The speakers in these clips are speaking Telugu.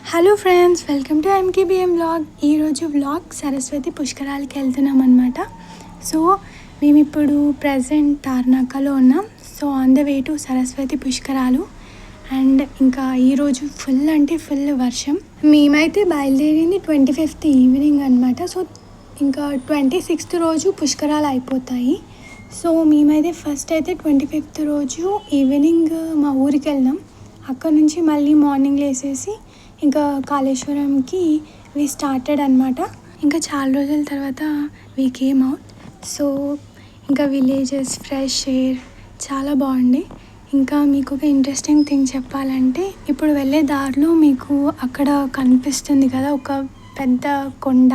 Hello friends welcome to MKBM blog ఈరోజు బ్లాగ్ సరస్వతి పుష్కరాలకి వెళ్తున్నాం అనమాట సో మేము ఇప్పుడు ప్రజెంట్ తార్నాకలో ఉన్నాం. So on the way to Saraswati పుష్కరాలు. అండ్ ఇంకా ఈరోజు ఫుల్ అంటే ఫుల్ వర్షం. మేమైతే బయలుదేరింది ట్వంటీ ఫిఫ్త్ ఈవినింగ్ అనమాట సో ఇంకా ట్వంటీ సిక్స్త్ రోజు పుష్కరాలు అయిపోతాయి. సో మేమైతే ఫస్ట్ అయితే ట్వంటీ ఫిఫ్త్ రోజు ఈవినింగ్ మా ఊరికి వెళ్ళాం. అక్కడ నుంచి మళ్ళీ మార్నింగ్ లేసేసి ఇంకా కాళేశ్వరంకి వి స్టార్టెడ్ అనమాట ఇంకా చాలా రోజుల తర్వాత వీ కేమ్ అవుట్ సో ఇంకా విలేజెస్ ఫ్రెష్ ఎయిర్ చాలా బాగుంది. ఇంకా మీకు ఒక ఇంట్రెస్టింగ్ థింగ్ చెప్పాలంటే ఇప్పుడు వెళ్ళే దారిలో మీకు అక్కడ కనిపిస్తుంది కదా ఒక పెద్ద కొండ.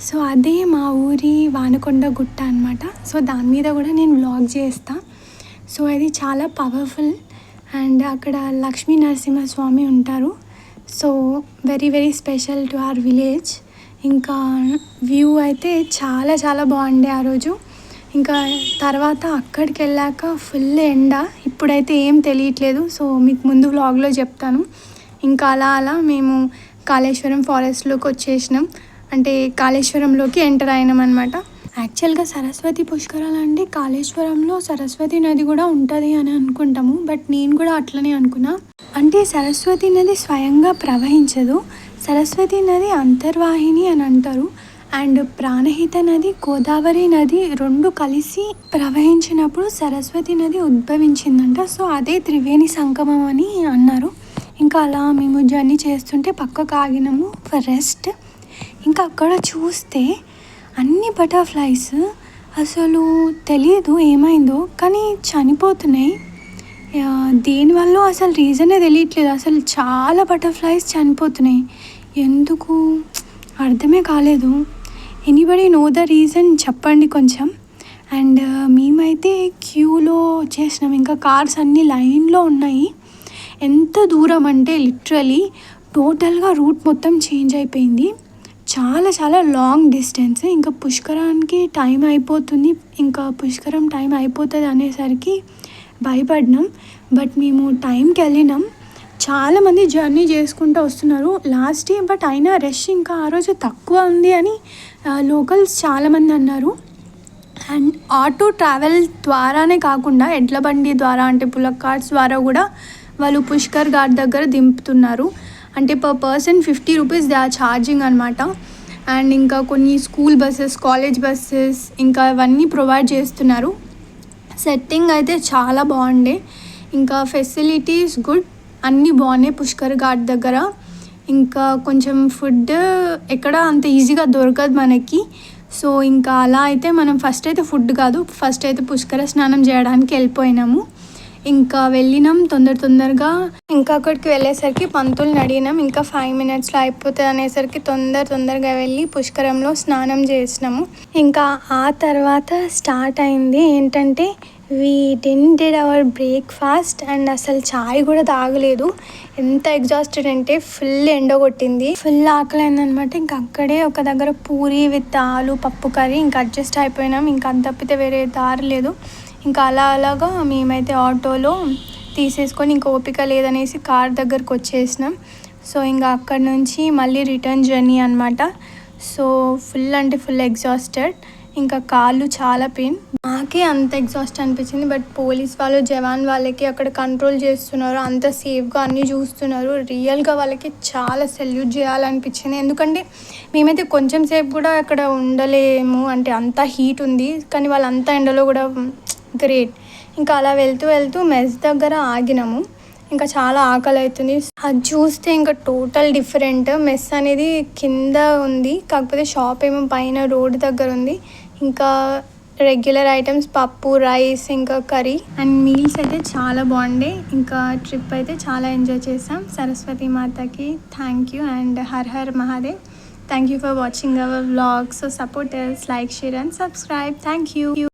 సో అదే మా ఊరి వానకొండ గుట్ట అనమాట సో దాని మీద కూడా నేను వ్లాగ్ చేస్తా. సో అది చాలా పవర్ఫుల్ అండ్ అక్కడ లక్ష్మీ నరసింహస్వామి ఉంటారు. So very very special to our village. ఇంకా వ్యూ అయితే చాలా చాలా బాగుండే ఆ రోజు. ఇంకా తర్వాత అక్కడికి వెళ్ళాక ఫుల్ ఎండ. ఇప్పుడైతే ఏం తెలియట్లేదు. సో మీకు ముందు వ్లాగ్లో చెప్తాను. ఇంకా అలా అలా మేము కాళేశ్వరం ఫారెస్ట్లోకి వచ్చేసినాం. అంటే కాళేశ్వరంలోకి ఎంటర్ అయినాం అనమాట యాక్చువల్గా సరస్వతి పుష్కరాలు అంటే కాళేశ్వరంలో సరస్వతి నది కూడా ఉంటుంది అని అనుకుంటాము. బట్ నేను కూడా అట్లనే అనుకున్నా. అంటే సరస్వతి నది స్వయంగా ప్రవహించదు. సరస్వతి నది అంతర్వాహిని అని అంటారు. అండ్ ప్రాణహిత నది గోదావరి నది రెండు కలిసి ప్రవహించినప్పుడు సరస్వతి నది ఉద్భవించిందంట. సో అదే త్రివేణి సంగమం అని అన్నారు. ఇంకా అలా మేము జర్నీ చేస్తుంటే పక్కకు ఆగినాము ఫర్ రెస్ట్. ఇంకా అక్కడ చూస్తే అన్ని బటర్ఫ్లైస్ అసలు తెలియదు ఏమైందో కానీ చనిపోతున్నాయి. దేనివల్ల అసలు రీజనే తెలియట్లేదు. అసలు చాలా బటర్ఫ్లైస్ చనిపోతున్నాయి. ఎందుకు? అర్థమే కాలేదు. ఎనీబడి నో ద రీజన్ చెప్పండి కొంచెం. అండ్ uh, మేమైతే క్యూలో చేసినాం. ఇంకా కార్స్ అన్నీ లైన్లో ఉన్నాయి. ఎంత దూరం అంటే లిటరలీ టోటల్గా రూట్ మొత్తం చేంజ్ అయిపోయింది. చాలా చాలా లాంగ్ డిస్టెన్స్ ఇంకా పుష్కరానికి టైం అయిపోతుంది. ఇంకా పుష్కరం టైం అయిపోతుంది అనేసరికి భయపడినాం బట్ మేము టైంకి వెళ్ళినాం. చాలామంది జర్నీ చేసుకుంటూ వస్తున్నారు. లాస్ట్ ఇయర్ బట్ అయినా రష్ ఇంకా ఆ రోజు తక్కువ ఉంది అని లోకల్స్ చాలామంది అన్నారు. అండ్ ఆటో ట్రావెల్ ద్వారానే కాకుండా ఎడ్ల బండి ద్వారా అంటే పులక్ కార్డ్స్ ద్వారా కూడా వాళ్ళు పుష్కర్ ఘాట్ దగ్గర దింపుతున్నారు. అంటే per person fifty rupees they are charging అనమాట అండ్ ఇంకా కొన్ని స్కూల్ బస్సెస్ కాలేజ్ బస్సెస్ ఇంకా అవన్నీ ప్రొవైడ్ చేస్తున్నారు. సెట్టింగ్ అయితే చాలా బాగుండే. ఇంకా ఫెసిలిటీస్ గుడ్ అన్నీ బాగున్నాయి పుష్కర్ ఘాట్ దగ్గర. ఇంకా కొంచెం ఫుడ్ ఎక్కడ అంత ఈజీగా దొరకదు మనకి. సో ఇంకా అలా అయితే మనం ఫస్ట్ అయితే ఫుడ్ కాదు. ఫస్ట్ అయితే పుష్కర స్నానం చేయడానికి వెళ్ళిపోయినాము. ఇంకా వెళ్ళినాం తొందర తొందరగా. ఇంకా అక్కడికి వెళ్ళేసరికి పంతులు అడిగినాం ఇంకా ఫైవ్ మినిట్స్లో అయిపోతుంది అనేసరికి తొందర తొందరగా వెళ్ళి పుష్కరంలో స్నానం చేసినాము. ఇంకా ఆ తర్వాత స్టార్ట్ అయింది ఏంటంటే we then our breakfast and అసలు చాయ్ కూడా తాగలేదు. ఎంత ఎగ్జాస్టెడ్ అంటే ఫుల్ ఎండ కొట్టింది. ఫుల్ ఆకలి అయిందనమాట ఇంకా అక్కడే ఒక దగ్గర పూరి విత్ ఆలు పప్పు కర్రీ ఇంకా అడ్జస్ట్ అయిపోయినాం. ఇంకా అంత తప్పితే వేరే దారి లేదు. ఇంకా అలా అలాగా మేమైతే ఆటోలో తీసేసుకొని ఇంకా ఓపిక లేదనేసి కార్ దగ్గరకు వచ్చేసినాం. సో ఇంకా అక్కడ నుంచి మళ్ళీ రిటర్న్ జర్నీ అనమాట సో ఫుల్ అంటే ఫుల్ ఎగ్జాస్టెడ్. ఇంకా కాళ్ళు చాలా పెయిన్. నాకే అంత ఎగ్జాస్ట్ అనిపించింది బట్ పోలీస్ వాళ్ళు జవాన్ వాళ్ళకి అక్కడ కంట్రోల్ చేస్తున్నారు. అంత సేఫ్గా అన్నీ చూస్తున్నారు. రియల్గా వాళ్ళకి చాలా సెల్యూట్ చేయాలనిపించింది. ఎందుకంటే మేమైతే కొంచెం సేపు కూడా అక్కడ ఉండలేము. అంటే అంత హీట్ ఉంది. కానీ వాళ్ళంతా ఎండలో కూడా గ్రేట్ ఇంకా అలా వెళ్తూ వెళ్తూ మెస్ దగ్గర ఆగినాము. ఇంకా చాలా ఆకలి అవుతుంది అది చూస్తే ఇంకా టోటల్ డిఫరెంట్ మెస్ అనేది కింద ఉంది. కాకపోతే షాప్ ఏమో పైన రోడ్ దగ్గర ఉంది. ఇంకా రెగ్యులర్ ఐటమ్స్ పప్పు రైస్ ఇంకా కర్రీ అండ్ మీల్స్ అయితే చాలా బాగుండే. ఇంకా ట్రిప్ అయితే చాలా ఎంజాయ్ చేసాం సరస్వతి మాతకి thank you and Har Har Mahadev thank you for watching our vlogs supporters like share and subscribe thank you